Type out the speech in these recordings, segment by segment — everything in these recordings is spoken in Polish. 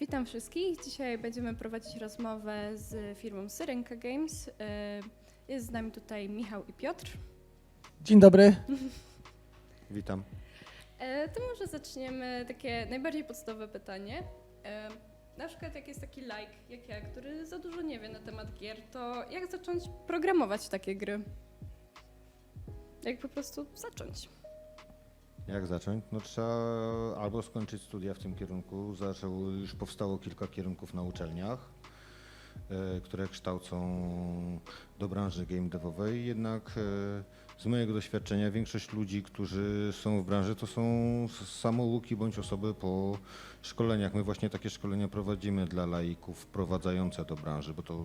Witam wszystkich. Dzisiaj będziemy prowadzić rozmowę z firmą Syrenka Games. E, Jest z nami tutaj Michał i Piotr. Dzień dobry. Witam. E, To może zaczniemy takie najbardziej podstawowe pytanie. E, Na przykład jak jest taki like jak ja, który za dużo nie wie na temat gier, to jak zacząć programować takie gry? Jak po prostu zacząć? Jak zacząć? No trzeba albo skończyć studia w tym kierunku. Zaczęło, już powstało kilka kierunków na uczelniach, e, które kształcą do branży game devowej. Jednak e, z mojego doświadczenia większość ludzi, którzy są w branży, to są samouki bądź osoby po szkoleniach. My właśnie takie szkolenia prowadzimy dla laików wprowadzające do branży, bo to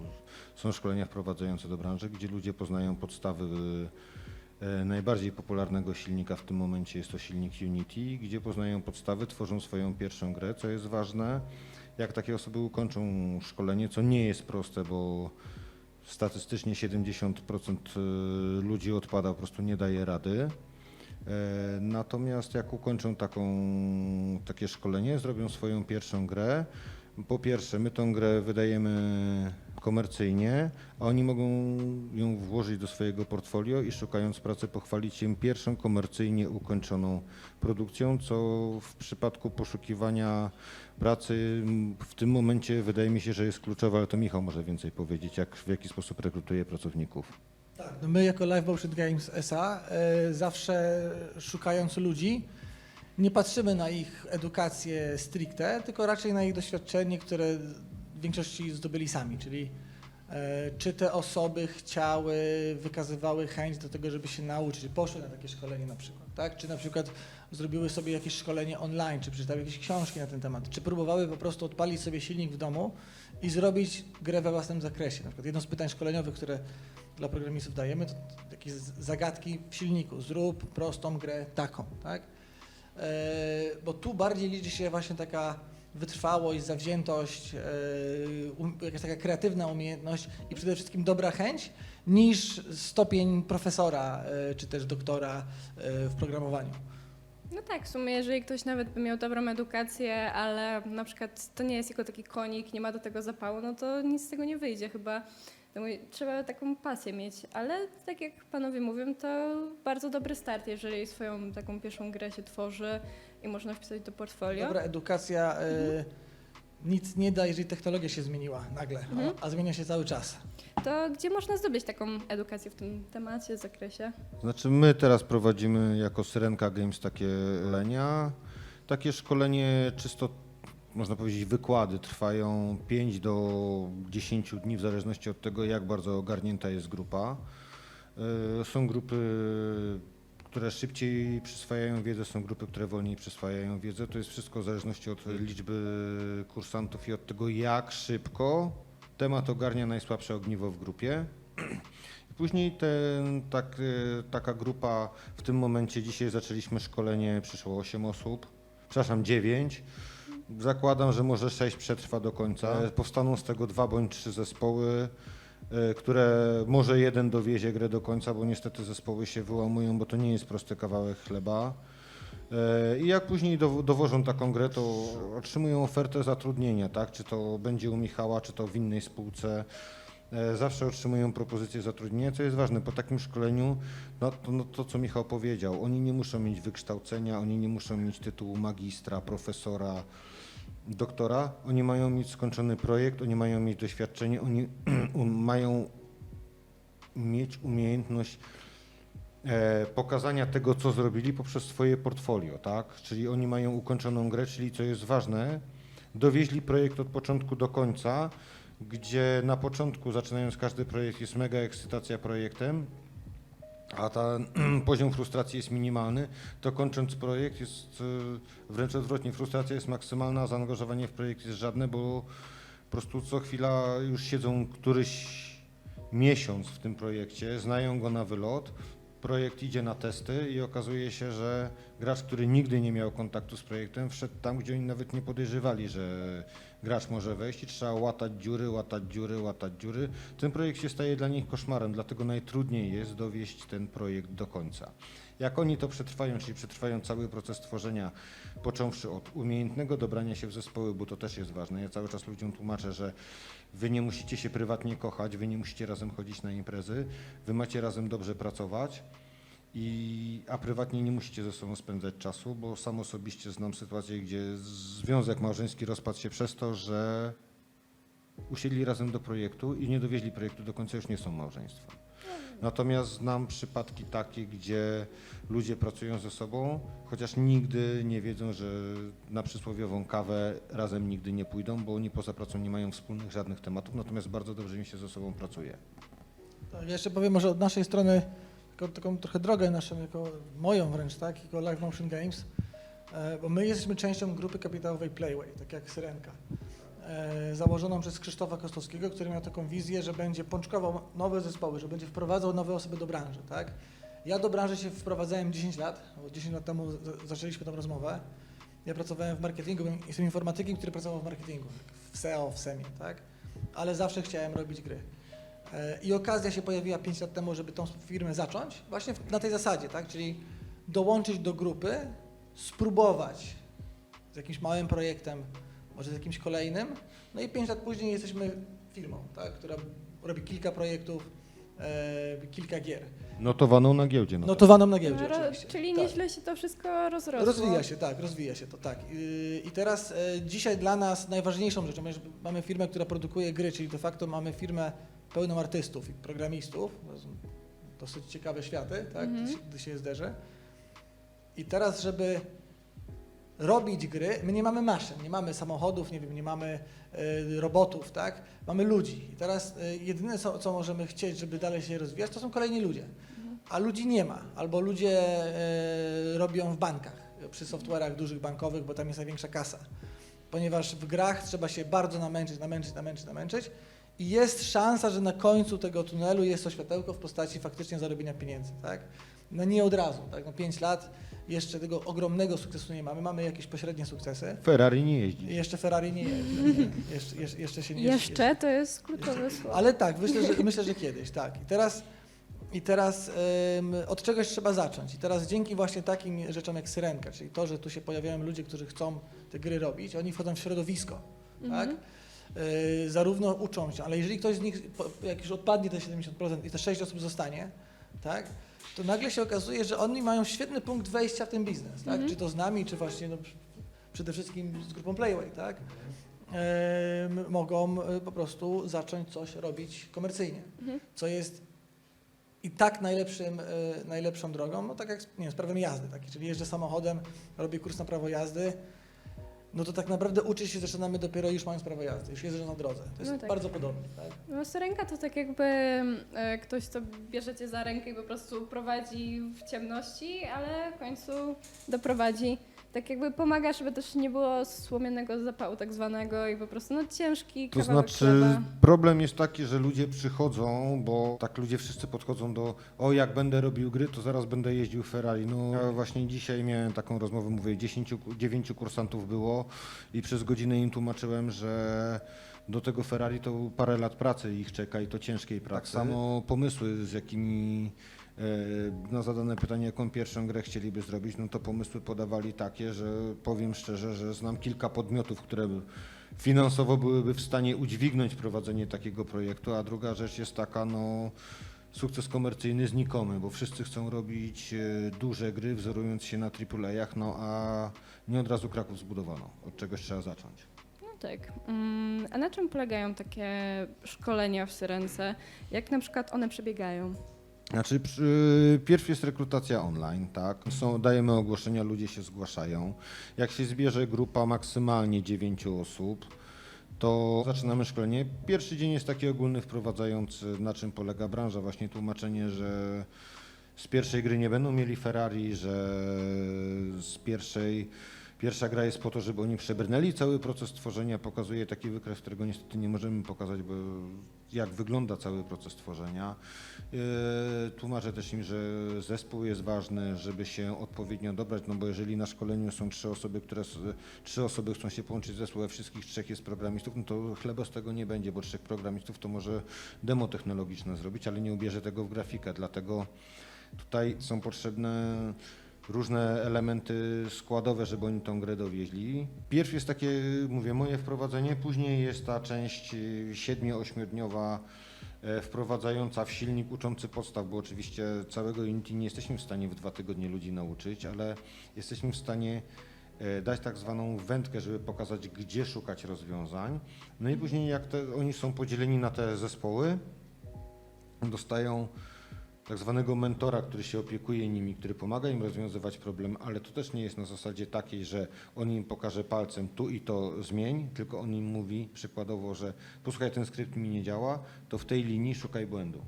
są szkolenia wprowadzające do branży, gdzie ludzie poznają podstawy Najbardziej popularnego silnika w tym momencie jest to silnik Unity, gdzie poznają podstawy, tworzą swoją pierwszą grę, co jest ważne. Jak takie osoby ukończą szkolenie, co nie jest proste, bo statystycznie 70% e, ludzi odpada, po prostu nie daje rady. E, Natomiast jak ukończą taką, takie szkolenie, zrobią swoją pierwszą grę, po pierwsze, my tą grę wydajemy komercyjnie, a oni mogą ją włożyć do swojego portfolio i szukając pracy pochwalić się pierwszą komercyjnie ukończoną produkcją, co w przypadku poszukiwania pracy w tym momencie wydaje mi się, że jest kluczowe, ale to Michał może więcej powiedzieć, jak, w jaki sposób rekrutuje pracowników. Tak, no my jako Live Motion Games SA e, zawsze szukając ludzi nie patrzymy na ich edukację stricte, tylko raczej na ich doświadczenie, które większości zdobyli sami, czyli e, czy te osoby chciały, wykazywały chęć do tego, żeby się nauczyć, poszły na takie szkolenie na przykład, tak? Czy na przykład zrobiły sobie jakieś szkolenie online, czy przeczytały jakieś książki na ten temat, czy próbowały po prostu odpalić sobie silnik w domu i zrobić grę we własnym zakresie. Na przykład jedno z pytań szkoleniowych, które dla programistów dajemy, to takie zagadki w silniku. Zrób prostą grę taką, tak? E, bo tu bardziej liczy się właśnie taka wytrwałość, zawziętość, e, um, jakaś taka kreatywna umiejętność i przede wszystkim dobra chęć, niż stopień profesora e, czy też doktora e, w programowaniu. No tak, w sumie jeżeli ktoś nawet by miał dobrą edukację, ale na przykład to nie jest jego taki konik, nie ma do tego zapału, no to nic z tego nie wyjdzie chyba. Trzeba taką pasję mieć, ale tak jak panowie mówią, to bardzo dobry start, jeżeli swoją taką pierwszą grę się tworzy i można wpisać do portfolio. Dobra edukacja e, nic nie da, jeżeli technologia się zmieniła nagle, a- Mhm. a zmienia się cały czas. To gdzie można zdobyć taką edukację w tym temacie, zakresie? Znaczy my teraz prowadzimy jako Syrenka Games takie lenia. Takie szkolenie czysto, można powiedzieć, wykłady trwają 5 do 10 dni w zależności od tego, jak bardzo ogarnięta jest grupa. Y, Są grupy, które szybciej przyswajają wiedzę, są grupy, które wolniej przyswajają wiedzę. To jest wszystko w zależności od liczby kursantów i od tego, jak szybko temat ogarnia najsłabsze ogniwo w grupie. Później ten, tak, e, taka grupa, w tym momencie dzisiaj zaczęliśmy szkolenie, przyszło 8 osób, przepraszam 9. Zakładam, że może 6 przetrwa do końca. E, Powstaną z tego dwa bądź trzy zespoły, które może jeden dowiezie grę do końca, bo niestety zespoły się wyłamują, bo to nie jest prosty kawałek chleba. E, I jak później dow- dowożą taką grę, to otrzymują ofertę zatrudnienia, tak? Czy to będzie u Michała, czy to w innej spółce. E, Zawsze otrzymują propozycję zatrudnienia, co jest ważne. Po takim szkoleniu, no to, no to co Michał powiedział, oni nie muszą mieć wykształcenia, oni nie muszą mieć tytułu magistra, profesora, doktora. Oni mają mieć skończony projekt, oni mają mieć doświadczenie, oni um, mają mieć umiejętność e, pokazania tego, co zrobili poprzez swoje portfolio, tak? Czyli oni mają ukończoną grę, czyli co jest ważne, dowieźli projekt od początku do końca, gdzie na początku, zaczynając każdy projekt, jest mega ekscytacja projektem, a ten poziom frustracji jest minimalny, to kończąc projekt jest e, wręcz odwrotnie, frustracja jest maksymalna, a zaangażowanie w projekt jest żadne, bo po prostu co chwila już siedzą któryś miesiąc w tym projekcie, znają go na wylot, projekt idzie na testy i okazuje się, że gracz, który nigdy nie miał kontaktu z projektem, wszedł tam, gdzie oni nawet nie podejrzewali, że gracz może wejść i trzeba łatać dziury, łatać dziury, łatać dziury. Ten projekt się staje dla nich koszmarem, dlatego najtrudniej jest dowieść ten projekt do końca. Jak oni to przetrwają, czyli przetrwają cały proces tworzenia, począwszy od umiejętnego dobrania się w zespoły, bo to też jest ważne. Ja cały czas ludziom tłumaczę, że wy nie musicie się prywatnie kochać, wy nie musicie razem chodzić na imprezy, wy macie razem dobrze pracować. I, a prywatnie nie musicie ze sobą spędzać czasu, bo sam osobiście znam sytuację, gdzie związek małżeński rozpadł się przez to, że usiedli razem do projektu i nie dowieźli projektu do końca, już nie są małżeństwem. Natomiast znam przypadki takie, gdzie ludzie pracują ze sobą, chociaż nigdy nie wiedzą, że na przysłowiową kawę razem nigdy nie pójdą, bo oni poza pracą nie mają wspólnych żadnych tematów, natomiast bardzo dobrze im się ze sobą pracuje. Tak, ja jeszcze powiem może od naszej strony taką, taką trochę drogę naszą, jako moją wręcz, tak, jako Live Motion Games, e, bo my jesteśmy częścią grupy kapitałowej Playway, tak jak Syrenka, założoną przez Krzysztofa Kostowskiego, który miał taką wizję, że będzie pączkował nowe zespoły, że będzie wprowadzał nowe osoby do branży, tak. Ja do branży się wprowadzałem 10 lat, bo 10 lat temu za- zaczęliśmy tę rozmowę. Ja pracowałem w marketingu, jestem informatykiem, który pracował w marketingu, w SEO, w SEMie, tak, ale zawsze chciałem robić gry. E, I okazja się pojawiła 5 lat temu, żeby tą firmę zacząć, właśnie na tej zasadzie, tak? Czyli dołączyć do grupy, spróbować z jakimś małym projektem, może z jakimś kolejnym, no i 5 lat później jesteśmy firmą, tak? która robi kilka projektów, e, kilka gier. Notowaną na giełdzie. No Notowaną na giełdzie Ro- oczywiście. czyli tak. nieźle się to wszystko rozrosło. Rozwija się, tak, rozwija się to, tak. Yy, I teraz e, dzisiaj dla nas najważniejszą rzeczą, ponieważ mamy firmę, która produkuje gry, czyli de facto mamy firmę pełną artystów i programistów, to są dosyć ciekawe światy, tak, Mhm. gdy, się, gdy się je zderzy. I teraz, żeby robić gry, my nie mamy maszyn, nie mamy samochodów, nie wiem, nie mamy e, robotów, tak, mamy ludzi. I teraz e, jedyne, co, co możemy chcieć, żeby dalej się rozwijać, to są kolejni ludzie. A ludzi nie ma, albo ludzie e, robią w bankach, przy software'ach dużych bankowych, bo tam jest największa kasa. Ponieważ w grach trzeba się bardzo namęczyć, namęczyć, namęczyć, namęczyć i jest szansa, że na końcu tego tunelu jest to światełko w postaci faktycznie zarobienia pieniędzy, tak? No nie od razu, tak? No 5 lat, jeszcze tego ogromnego sukcesu nie mamy, mamy jakieś pośrednie sukcesy. Ferrari nie jeździ. Jeszcze Ferrari nie jeździ, nie, jeszcze, jeszcze, jeszcze się nie Jeszcze to jest kluczowe słowo. ale tak, myślę, że, myślę, że kiedyś, tak. I teraz, i teraz ym, od czegoś trzeba zacząć. I teraz dzięki właśnie takim rzeczom jak Syrenka, czyli to, że tu się pojawiają ludzie, którzy chcą te gry robić, oni wchodzą w środowisko, tak? Mhm. Y, zarówno uczą się, ale jeżeli ktoś z nich, jak już odpadnie te 70% i te 6 osób zostanie, tak? To nagle się okazuje, że oni mają świetny punkt wejścia w ten biznes, tak? Mhm. Czy to z nami, czy właśnie no, pr- przede wszystkim z grupą Playway, tak? Mogą y, po prostu zacząć coś robić komercyjnie, Mhm. co jest i tak najlepszym, y, najlepszą drogą, no tak jak nie wiem, z prawem jazdy, tak? czyli jeżdżę samochodem, robię kurs na prawo jazdy, no to tak naprawdę uczyć się zaczynamy dopiero już mając prawo jazdy, już jeżdżę na drodze. To jest No tak. bardzo podobne. Tak? No syrenka to tak jakby e, ktoś, co bierze cię za rękę i po prostu prowadzi w ciemności, ale w końcu doprowadzi. Tak jakby pomaga, żeby też nie było słomianego zapału tak zwanego i po prostu no ciężki To znaczy, chleba. problem jest taki, że ludzie przychodzą, bo tak ludzie wszyscy podchodzą do, o jak będę robił gry, to zaraz będę jeździł Ferrari. No ja właśnie dzisiaj miałem taką rozmowę, mówię, 10, 9 kursantów było i przez godzinę im tłumaczyłem, że do tego Ferrari to parę lat pracy ich czeka i to ciężkiej pracy. Tak samo pomysły, z jakimi na zadane pytanie, jaką pierwszą grę chcieliby zrobić, no to pomysły podawali takie, że powiem szczerze, że znam kilka podmiotów, które finansowo byłyby w stanie udźwignąć prowadzenie takiego projektu, a druga rzecz jest taka, no sukces komercyjny znikomy, bo wszyscy chcą robić e, duże gry, wzorując się na AAA-ach, no a nie od razu Kraków zbudowano. Od czegoś trzeba zacząć. No tak. Mm, A na czym polegają takie szkolenia w Syrence? Jak na przykład one przebiegają? Znaczy, przy, jest rekrutacja online, tak? Są, dajemy ogłoszenia, ludzie się zgłaszają. Jak się zbierze grupa maksymalnie 9 osób, to zaczynamy szkolenie. Pierwszy dzień jest taki ogólny, wprowadzający, na czym polega branża, właśnie tłumaczenie, że z pierwszej gry nie będą mieli Ferrari, że z pierwszej Pierwsza gra jest po to, żeby oni przebrnęli cały proces tworzenia, pokazuje taki wykres, którego niestety nie możemy pokazać, bo jak wygląda cały proces tworzenia. Yy, Tłumaczę też im, że zespół jest ważny, żeby się odpowiednio dobrać, no bo jeżeli na szkoleniu są trzy osoby, które trzy osoby chcą się połączyć w zespół, we wszystkich trzech jest programistów, no to chleba z tego nie będzie, bo trzech programistów to może demo technologiczne zrobić, ale nie ubierze tego w grafikę, dlatego tutaj są potrzebne różne elementy składowe, żeby oni tą grę dowieźli. Pierw jest takie, mówię, moje wprowadzenie, później jest ta część y, siedmiu-ośmiodniowa e, wprowadzająca w silnik uczący podstaw, bo oczywiście całego Unity nie jesteśmy w stanie w dwa tygodnie ludzi nauczyć, ale jesteśmy w stanie e, dać tak zwaną wędkę, żeby pokazać, gdzie szukać rozwiązań. No i później jak te, oni są podzieleni na te zespoły, dostają tak zwanego mentora, który się opiekuje nimi, który pomaga im rozwiązywać problem, ale to też nie jest na zasadzie takiej, że on im pokaże palcem tu i to zmień, tylko on im mówi przykładowo, że posłuchaj, ten skrypt mi nie działa, to w tej linii szukaj błędu.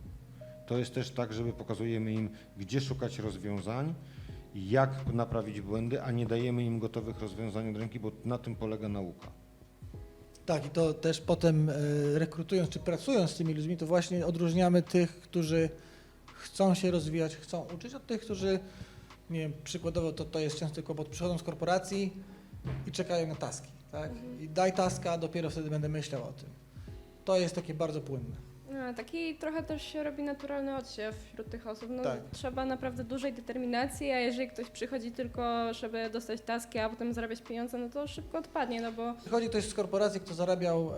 To jest też tak, żeby pokazujemy im, gdzie szukać rozwiązań, jak naprawić błędy, a nie dajemy im gotowych rozwiązań od ręki, bo na tym polega nauka. Tak, i to też potem e, rekrutując czy pracując z tymi ludźmi, to właśnie odróżniamy tych, którzy chcą się rozwijać, chcą uczyć, od tych, którzy, nie wiem, przykładowo to, to jest często kłopot, przychodzą z korporacji i czekają na taski, tak? I daj taska, dopiero wtedy będę myślał o tym. To jest takie bardzo płynne. No, taki trochę też się robi naturalny odsiew wśród tych osób. No, Tak. Trzeba naprawdę dużej determinacji, a jeżeli ktoś przychodzi tylko, żeby dostać taski, a potem zarabiać pieniądze, no to szybko odpadnie, no bo Przychodzi ktoś z korporacji, kto zarabiał e,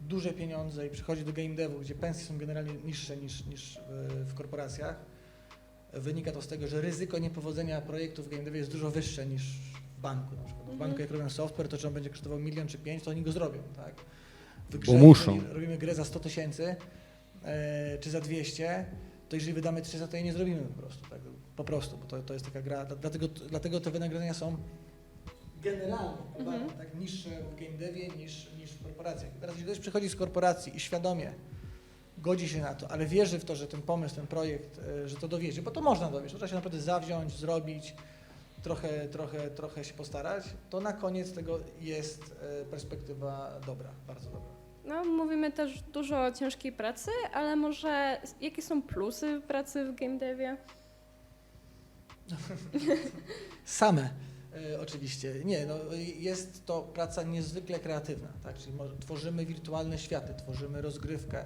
duże pieniądze i przychodzi do game devu, gdzie pensje są generalnie niższe niż, niż w, w korporacjach. Wynika to z tego, że ryzyko niepowodzenia projektu w game devie jest dużo wyższe niż w banku. Na przykład. W Mhm. banku jak robią software, to czy on będzie kosztował milion czy pięć, to oni go zrobią. Tak? W Bo grze, muszą. jeżeli robimy grę za 100 tysięcy e, czy za 200, to jeżeli wydamy 300, to jej nie zrobimy po prostu. Tak? Po prostu, bo to, to jest taka gra. Dlatego, dlatego te wynagrodzenia są generalnie Mhm. tak niższe w game devie niż, niż w korporacjach. I Teraz jeśli ktoś przychodzi z korporacji i świadomie godzi się na to, ale wierzy w to, że ten pomysł, ten projekt, e, że to dowiezie, bo to można dowieść, to trzeba się naprawdę zawziąć, zrobić, trochę, trochę, trochę się postarać, to na koniec tego jest e, perspektywa dobra, bardzo dobra. No, mówimy też dużo o ciężkiej pracy, ale może jakie są plusy pracy w game devie? Same e, oczywiście. Nie, no, jest to praca niezwykle kreatywna, tak? Czyli tworzymy wirtualne światy, tworzymy rozgrywkę.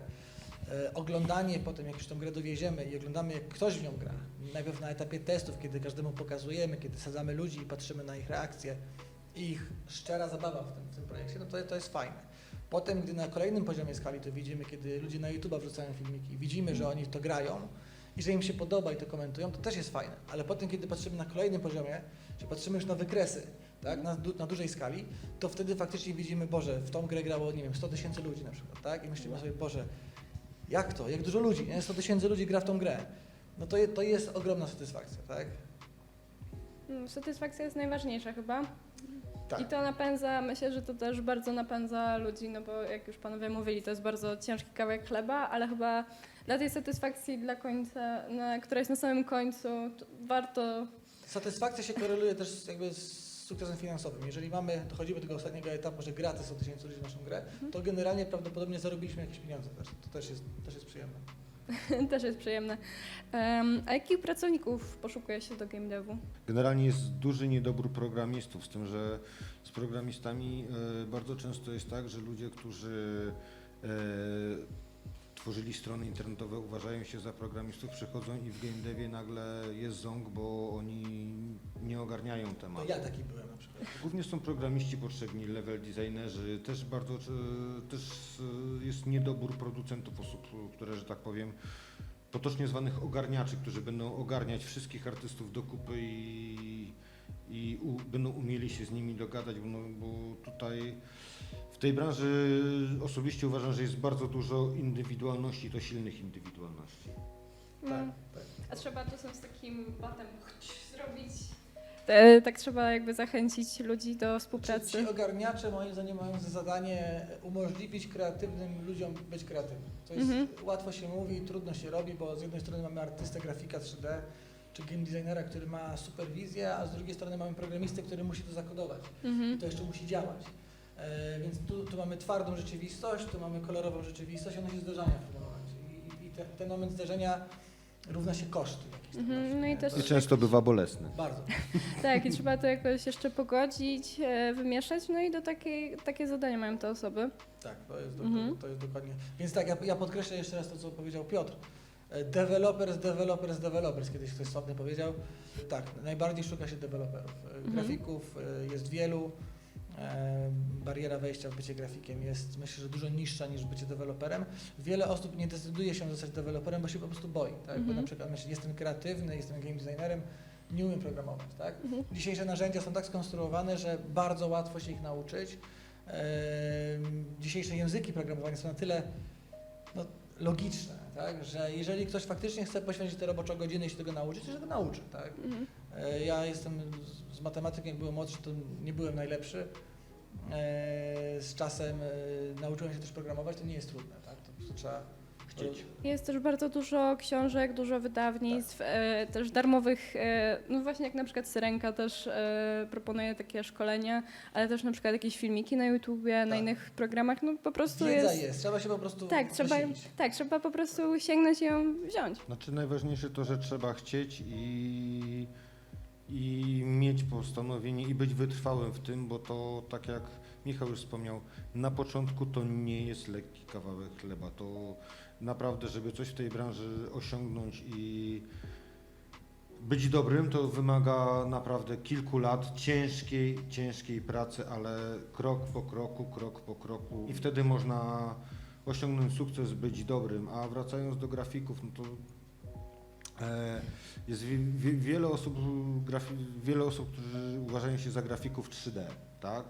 E, oglądanie potem, jak już tą grę dowieziemy i oglądamy, jak ktoś w nią gra, najpierw na etapie testów, kiedy każdemu pokazujemy, kiedy sadzamy ludzi i patrzymy na ich reakcje, i ich szczera zabawa w tym, w tym projekcie, no to, to jest fajne. Potem, gdy na kolejnym poziomie skali to widzimy, kiedy ludzie na YouTube wrzucają filmiki widzimy, że oni to grają i że im się podoba i to komentują, to też jest fajne. Ale potem, kiedy patrzymy na kolejnym poziomie, że patrzymy już na wykresy, tak, na, du- na dużej skali, to wtedy faktycznie widzimy, Boże, w tą grę grało, nie wiem, 100 tysięcy ludzi na przykład, tak? I myślimy sobie, Boże, jak to? Jak dużo ludzi, nie? 100 tysięcy ludzi gra w tą grę. No to, je, to jest ogromna satysfakcja, tak? Mm, Satysfakcja jest najważniejsza chyba. Tak. I to napędza, myślę, że to też bardzo napędza ludzi, no bo jak już panowie mówili, to jest bardzo ciężki kawałek chleba, ale chyba dla tej satysfakcji, dla końca, na, która jest na samym końcu, to warto Satysfakcja się koreluje też jakby z sukcesem finansowym. Jeżeli mamy, dochodzimy do tego ostatniego etapu, że gra te 100 tysięcy ludzi w naszą grę, to generalnie prawdopodobnie zarobiliśmy jakieś pieniądze też. To też jest, też jest przyjemne. też jest przyjemne. Em, a jakich pracowników poszukuje się do game devu? Generalnie jest duży niedobór programistów, z tym, że z programistami e, bardzo często jest tak, że ludzie, którzy e, tworzyli strony internetowe, uważają się za programistów, przychodzą i w game devie nagle jest ząg, bo oni nie ogarniają No tematu. ja taki byłem na przykład. Głównie są programiści potrzebni, level designerzy, też bardzo e, też e, jest niedobór producentów osób, które, że tak powiem, potocznie zwanych ogarniaczy, którzy będą ogarniać wszystkich artystów do kupy i, i u, będą umieli się z nimi dogadać, bo, no, bo tutaj w tej branży osobiście uważam, że jest bardzo dużo indywidualności, i to silnych indywidualności. Tak, Mm, tak. A trzeba czasem z takim batem zrobić. E, tak trzeba jakby zachęcić ludzi do Ci, współpracy. ci ogarniacze moim zdaniem mają za zadanie umożliwić kreatywnym ludziom być kreatywnym. To jest Mhm. łatwo się mówi, trudno się robi, bo z jednej strony mamy artystę, grafika 3D, czy game designera, który ma superwizję, a z drugiej strony mamy programistę, który musi to zakodować. Mhm. To jeszcze musi działać. E, więc tu, tu mamy twardą rzeczywistość, tu mamy kolorową rzeczywistość, one się zdarzają w pewnym momencie. I, i te, ten moment zdarzenia równa się koszty. Mhm, no i też- I często bywa bolesny. Bardzo. Tak, i trzeba to jakoś jeszcze pogodzić, e, wymieszać, no i do takiej, takie zadania mają te osoby. Tak, to jest, Mhm. to jest dokładnie. Więc tak, ja, ja podkreślę jeszcze raz to, co powiedział Piotr. E, Developers, developers, developers. Kiedyś ktoś ładnie powiedział. Tak, najbardziej szuka się deweloperów. Mhm. Grafików e, jest wielu. Bariera wejścia w bycie grafikiem jest myślę, że dużo niższa niż bycie deweloperem. Wiele osób nie decyduje się zostać deweloperem, bo się po prostu boi. Tak? Bo Mhm. na przykład myśli, jestem kreatywny, jestem game designerem, nie umiem programować. Tak? Mhm. Dzisiejsze narzędzia są tak skonstruowane, że bardzo łatwo się ich nauczyć. Dzisiejsze języki programowania są na tyle no, logiczne, tak? że jeżeli ktoś faktycznie chce poświęcić te robocze godziny i się tego nauczyć, to się tego nauczy. Tak? Mhm. Ja jestem z- matematyką, jak byłem młodszy, to nie byłem najlepszy. E, Z czasem e, nauczyłem się też programować, to nie jest trudne. Tak? To trzeba Chcieć. Jest też bardzo dużo książek, dużo wydawnictw, e, też darmowych, e, no właśnie jak na przykład Syrenka też e, proponuje takie szkolenia, ale też na przykład jakieś filmiki na YouTubie, na Tak. innych programach, no po prostu Wiedza jest... jest. trzeba się po prostu Tak, trzeba, tak, trzeba po prostu sięgnąć i ją wziąć. Znaczy najważniejsze to, że trzeba chcieć i, i mieć postanowienie i być wytrwałym w tym, bo to tak jak Michał już wspomniał, na początku to nie jest lekki kawałek chleba. To naprawdę, żeby coś w tej branży osiągnąć i być dobrym, to wymaga naprawdę kilku lat ciężkiej, ciężkiej pracy, ale krok po kroku, krok po kroku i wtedy można osiągnąć sukces, być dobrym. A wracając do grafików, no to jest wi- wi- wiele osób, wiele osób, którzy uważają się za grafików 3D, tak?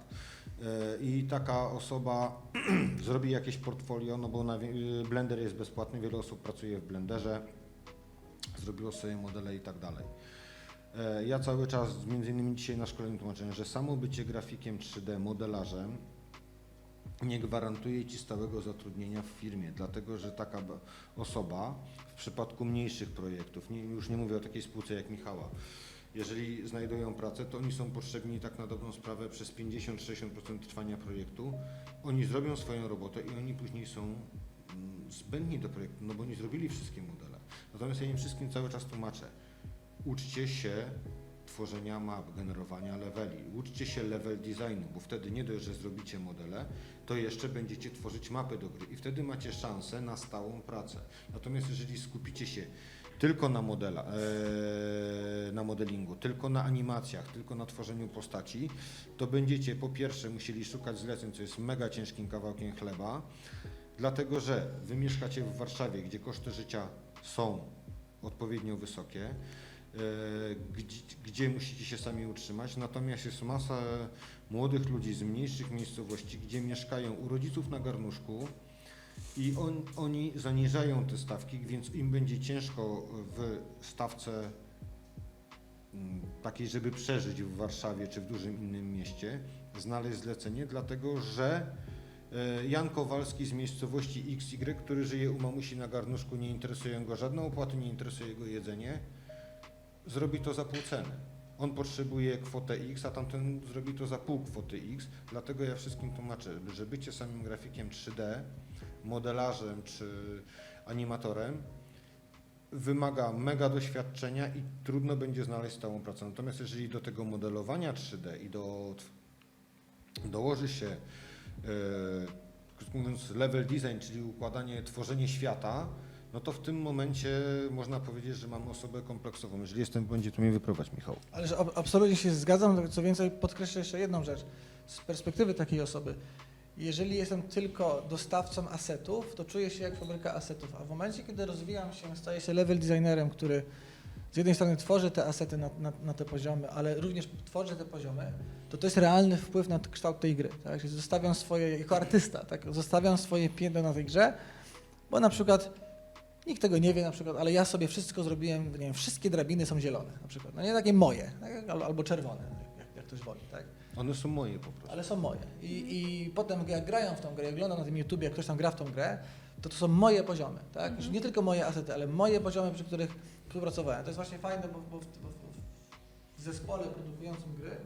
E, I taka osoba zrobi jakieś portfolio, no bo wie- Blender jest bezpłatny, wiele osób pracuje w Blenderze, zrobiło sobie modele i tak dalej. E, Ja cały czas, między innymi dzisiaj na szkoleniu tłumaczyłem, że samo bycie grafikiem 3D, modelarzem nie gwarantuje Ci stałego zatrudnienia w firmie, dlatego że taka osoba w przypadku mniejszych projektów, nie, już nie mówię o takiej spółce jak Michała, jeżeli znajdują pracę, to oni są potrzebni tak na dobrą sprawę przez 50-60% trwania projektu. Oni zrobią swoją robotę i oni później są mm, zbędni do projektu, no bo nie zrobili wszystkie modele. Natomiast ja im wszystkim cały czas tłumaczę, uczcie się tworzenia map, generowania leveli, uczcie się level designu, bo wtedy nie dość, że zrobicie modele, to jeszcze będziecie tworzyć mapy do gry i wtedy macie szansę na stałą pracę. Natomiast jeżeli skupicie się tylko na modela, e, na modelingu, tylko na animacjach, tylko na tworzeniu postaci, to będziecie po pierwsze musieli szukać zleceń, co jest mega ciężkim kawałkiem chleba, dlatego że wy mieszkacie w Warszawie, gdzie koszty życia są odpowiednio wysokie, gdzie, gdzie musicie się sami utrzymać, natomiast jest masa młodych ludzi z mniejszych miejscowości, gdzie mieszkają u rodziców na garnuszku i on, oni zaniżają te stawki, więc im będzie ciężko w stawce mm, takiej, żeby przeżyć w Warszawie czy w dużym innym mieście, znaleźć zlecenie, dlatego że e, Jan Kowalski z miejscowości XY, który żyje u mamusi na garnuszku, nie interesują go żadne opłaty, nie interesuje go jedzenie, zrobi to za pół ceny. On potrzebuje kwotę X, a tamten zrobi to za pół kwoty X, dlatego ja wszystkim tłumaczę, że bycie samym grafikiem 3D, modelarzem czy animatorem wymaga mega doświadczenia i trudno będzie znaleźć stałą pracę. Natomiast jeżeli do tego modelowania 3D i do, dołoży się, krótko mówiąc, level design, czyli układanie, tworzenie świata, no to w tym momencie można powiedzieć, że mamy osobę kompleksową. Jeżeli jestem w błędzie, to mnie wyprowadź, Michał. Ale że ab- absolutnie się zgadzam, co więcej podkreślę jeszcze jedną rzecz. Z perspektywy takiej osoby, jeżeli jestem tylko dostawcą asetów, to czuję się jak fabryka asetów, a w momencie, kiedy rozwijam się, staję się level designerem, który z jednej strony tworzy te asety na, na, na te poziomy, ale również tworzy te poziomy, to to jest realny wpływ na kształt tej gry. Tak? Zostawiam swoje, jako artysta, tak? zostawiam swoje piętno na tej grze, bo na przykład Nikt tego nie wie na przykład, ale ja sobie wszystko zrobiłem, nie wiem, wszystkie drabiny są zielone na przykład, no nie takie moje, tak? Al- albo czerwone, jak, jak ktoś woli, tak? One są moje po prostu. ale są moje. I, I potem jak grają w tą grę, jak oglądam na tym YouTubie, jak ktoś tam gra w tą grę, to to są moje poziomy, tak? Już nie tylko moje asety, ale moje poziomy, przy których współpracowałem. To jest właśnie fajne, bo, bo, w, bo w zespole produkującym gry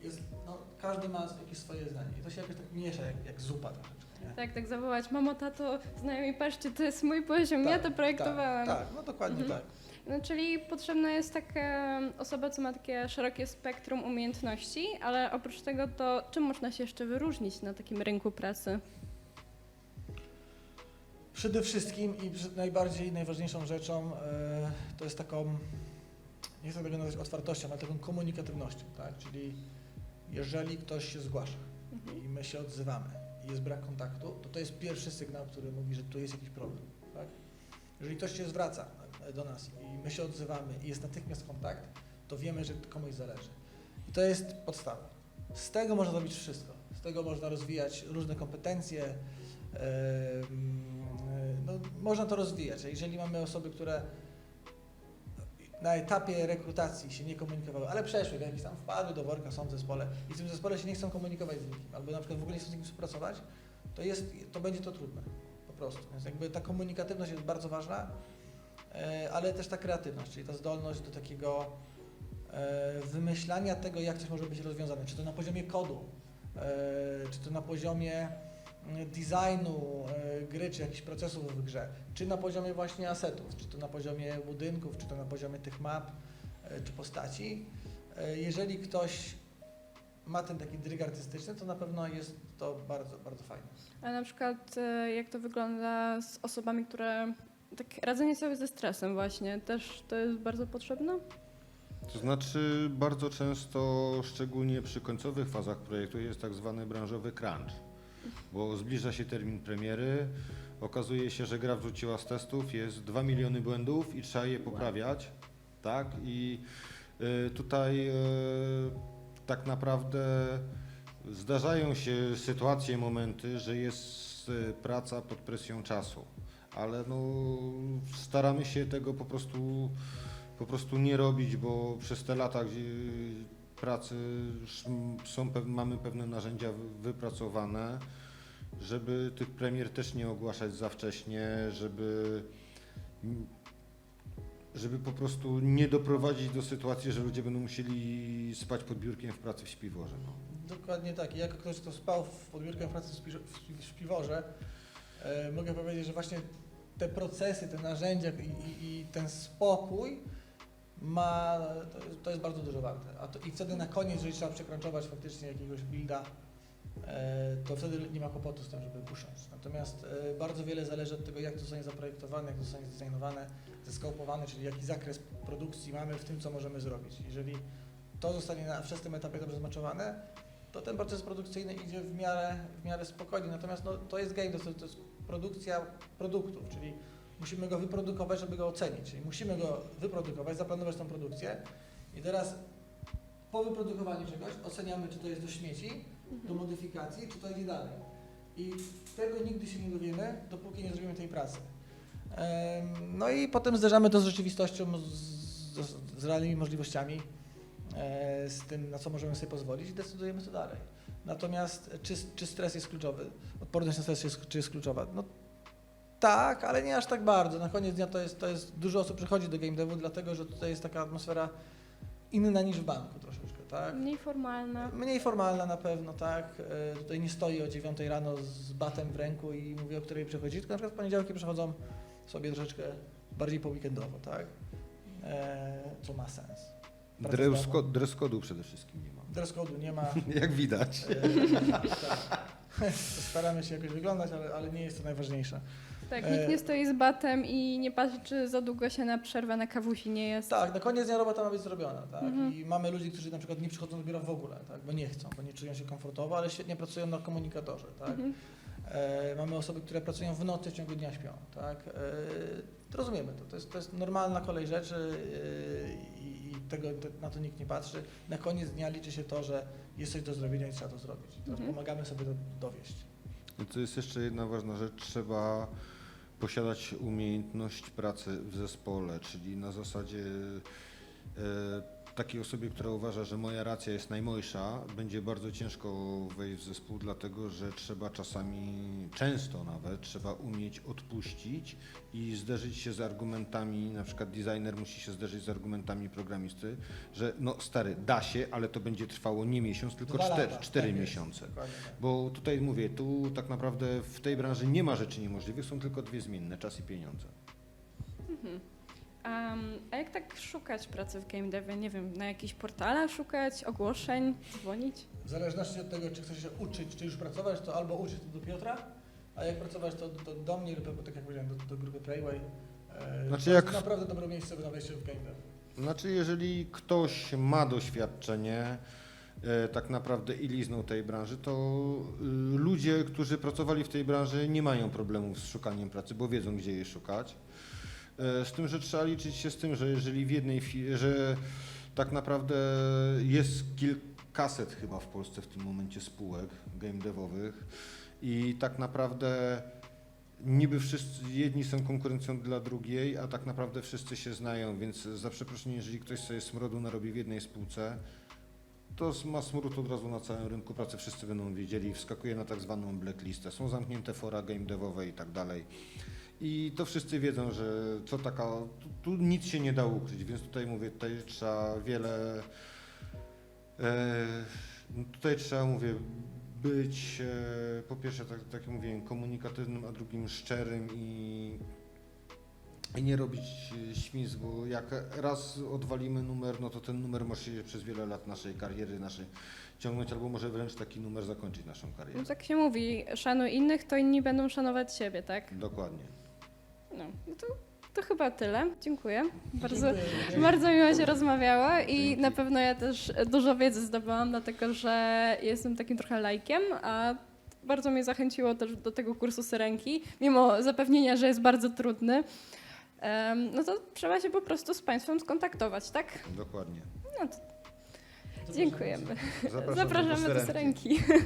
jest, no, każdy ma jakieś swoje zdanie i to się jakoś tak miesza, jak, jak zupa troszeczkę, nie? Tak, tak zawołać, mamo, tato, znajomi, patrzcie, to jest mój poziom, ja to projektowałam. Tak, tak, no dokładnie Mhm. tak. No, czyli potrzebna jest taka osoba, co ma takie szerokie spektrum umiejętności, ale oprócz tego to czym można się jeszcze wyróżnić na takim rynku pracy? Przede wszystkim i najbardziej najważniejszą rzeczą e, to jest taką, nie chcę tego nazwać otwartością, ale taką komunikatywnością, tak? Czyli jeżeli ktoś się zgłasza i my się odzywamy jest brak kontaktu, to to jest pierwszy sygnał, który mówi, że tu jest jakiś problem, tak? Jeżeli ktoś się zwraca do nas i my się odzywamy i jest natychmiast kontakt, to wiemy, że komuś zależy. I to jest podstawa. Z tego można zrobić wszystko. Z tego można rozwijać różne kompetencje, no, można to rozwijać. Jeżeli mamy osoby, które na etapie rekrutacji się nie komunikowały, ale przeszły, jakieś tam wpadły do worka, są w zespole i w tym zespole się nie chcą komunikować z nikim, albo na przykład w ogóle nie chcą z nikim współpracować, to, jest, to będzie to trudne, po prostu. Więc jakby ta komunikatywność jest bardzo ważna, e, ale też ta kreatywność, czyli ta zdolność do takiego e, wymyślania tego, jak coś może być rozwiązane, czy to na poziomie kodu, e, czy to na poziomie mm, designu gry, czy jakichś procesów w grze, czy na poziomie właśnie asetów, czy to na poziomie budynków, czy to na poziomie tych map, e, czy postaci. E, Jeżeli ktoś ma ten taki dryg artystyczny, to na pewno jest to bardzo, bardzo fajne. A na przykład e, jak to wygląda z osobami, które tak radzenie sobie ze stresem właśnie, też to jest bardzo potrzebne? To znaczy bardzo często, szczególnie przy końcowych fazach projektu, jest tak zwany branżowy crunch, bo zbliża się termin premiery, okazuje się, że gra wrzuciła z testów, jest 2 miliony błędów i trzeba je poprawiać, tak? I y, tutaj y, tak naprawdę zdarzają się sytuacje, momenty, że jest y, praca pod presją czasu, ale no, staramy się tego po prostu po prostu nie robić, bo przez te lata gdzie pracy są, mamy pewne narzędzia wy- wypracowane, żeby tych premier też nie ogłaszać za wcześnie, żeby, żeby po prostu nie doprowadzić do sytuacji, że ludzie będą musieli spać pod biurkiem w pracy w śpiworze. No. Dokładnie tak. I jako ktoś, kto spał podbiórkę pracy w śpi- w śpiworze, e, mogę powiedzieć, że właśnie te procesy, te narzędzia i, i, i ten spokój ma, to to jest bardzo dużo warte. A to, I wtedy na koniec, jeżeli trzeba przekręczować faktycznie jakiegoś builda, e, to wtedy nie ma kłopotu z tym, żeby usiąść. Natomiast e, bardzo wiele zależy od tego, jak to zostanie zaprojektowane, jak to zostanie zdesignowane, zeskopowane, czyli jaki zakres produkcji mamy w tym, co możemy zrobić. Jeżeli to zostanie na wczesnym etapie dobrze zmaczowane, to ten proces produkcyjny idzie w miarę, w miarę spokojnie. Natomiast no, to jest game, to, to jest produkcja produktów, czyli musimy go wyprodukować, żeby go ocenić. Czyli musimy go wyprodukować, zaplanować tą produkcję i teraz po wyprodukowaniu czegoś oceniamy, czy to jest do śmieci, do modyfikacji, czy to idzie dalej. I tego nigdy się nie dowiemy, dopóki nie zrobimy tej pracy. No i potem zderzamy to z rzeczywistością, z, z, z realnymi możliwościami, e, z tym, na co możemy sobie pozwolić i decydujemy co dalej. Natomiast czy, czy stres jest kluczowy? Odporność na stres jest, czy jest kluczowa? No tak, ale nie aż tak bardzo. Na koniec dnia to jest, to jest dużo osób przychodzi do game devu, dlatego że tutaj jest taka atmosfera inna niż w banku troszeczkę, tak? Mniej formalna. Mniej formalna na pewno, tak. E, Tutaj nie stoi o 9 rano z batem w ręku i mówi, o której przychodzi, tylko na przykład w poniedziałki przychodzą sobie troszeczkę bardziej po weekendowo, tak. E, co ma sens. Praca Dress, z domu. code, dress code'u przede wszystkim nie ma. Dress code'u nie ma. Jak widać. E, tak. Staramy się jakoś wyglądać, ale, ale nie jest to najważniejsze. Tak, E, nikt nie stoi z batem i nie patrzy, czy za długo się na przerwę na kawusi nie jest. Tak, na koniec dnia robota ma być zrobiona, tak? Mhm. I mamy ludzi, którzy na przykład nie przychodzą do biura w ogóle, tak? Bo nie chcą, bo nie czują się komfortowo, ale świetnie pracują na komunikatorze, tak? Mhm. E, mamy osoby, które pracują w nocy, w ciągu dnia śpią, tak? E, rozumiemy to, to jest, to jest normalna kolej rzeczy e, i, i tego, te, na to nikt nie patrzy. Na koniec dnia liczy się to, że jest coś do zrobienia i trzeba to zrobić. Teraz Mhm. pomagamy sobie to dowieść. I to jest jeszcze jedna ważna rzecz. Trzeba posiadać umiejętność pracy w zespole, czyli na zasadzie e, takiej osobie, która uważa, że moja racja jest najmojsza, będzie bardzo ciężko wejść w zespół, dlatego że trzeba czasami, często nawet, trzeba umieć odpuścić i zderzyć się z argumentami, na przykład designer musi się zderzyć z argumentami programisty, że no stary, da się, ale to będzie trwało nie miesiąc, tylko Dwa cztery, lata, cztery tak miesiące. tak. Bo tutaj mówię, tu tak naprawdę w tej branży nie ma rzeczy niemożliwych, są tylko dwie zmienne, czas i pieniądze. Em, a jak tak szukać pracy w game devie? Nie wiem, na jakichś portalach szukać, ogłoszeń, dzwonić? W zależności od tego, czy chcesz się uczyć, czy już pracować, to albo uczyć to do Piotra, a jak pracować, to, to do mnie lub tak jak powiedziałem, do, do grupy Playway. E, Znaczy to jak- jest naprawdę dobre miejsce na wejście w game dev. Znaczy, jeżeli ktoś ma doświadczenie, e, tak naprawdę i liznął tej branży, to y, ludzie, którzy pracowali w tej branży, nie mają problemów z szukaniem pracy, bo wiedzą, gdzie jej szukać. E, Z tym, że trzeba liczyć się z tym, że jeżeli w jednej że tak naprawdę jest kilkaset chyba w Polsce w tym momencie spółek game devowych i tak naprawdę niby wszyscy, jedni są konkurencją dla drugiej, a tak naprawdę wszyscy się znają, więc za przeproszeniem, jeżeli ktoś sobie smrodu narobi w jednej spółce, to ma smród od razu na całym rynku pracy, wszyscy będą wiedzieli, wskakuje na tak zwaną blacklistę, są zamknięte fora game devowe i tak dalej. I to wszyscy wiedzą, że co taka, tu, tu nic się nie da ukryć, więc tutaj mówię, tutaj trzeba wiele, e, no tutaj trzeba, mówię, być e, po pierwsze, tak, tak jak mówiłem, komunikatywnym, a drugim szczerym i, i nie robić e, śmizg, bo jak raz odwalimy numer, no to ten numer może się przez wiele lat naszej kariery, naszej ciągnąć, albo może wręcz taki numer zakończyć naszą karierę. No tak się mówi, szanuj innych, to inni będą szanować siebie, tak? Dokładnie. No, no to, to chyba tyle. Dziękuję. Bardzo, bardzo miło się rozmawiało i na pewno ja też dużo wiedzy zdobyłam, dlatego że jestem takim trochę lajkiem, a bardzo mnie zachęciło też do tego kursu syrenki, mimo zapewnienia, że jest bardzo trudny. Em, no to trzeba się po prostu z Państwem skontaktować, tak? Dokładnie. No to dziękujemy. Zapraszam Zapraszamy do Syrenki. syrenki.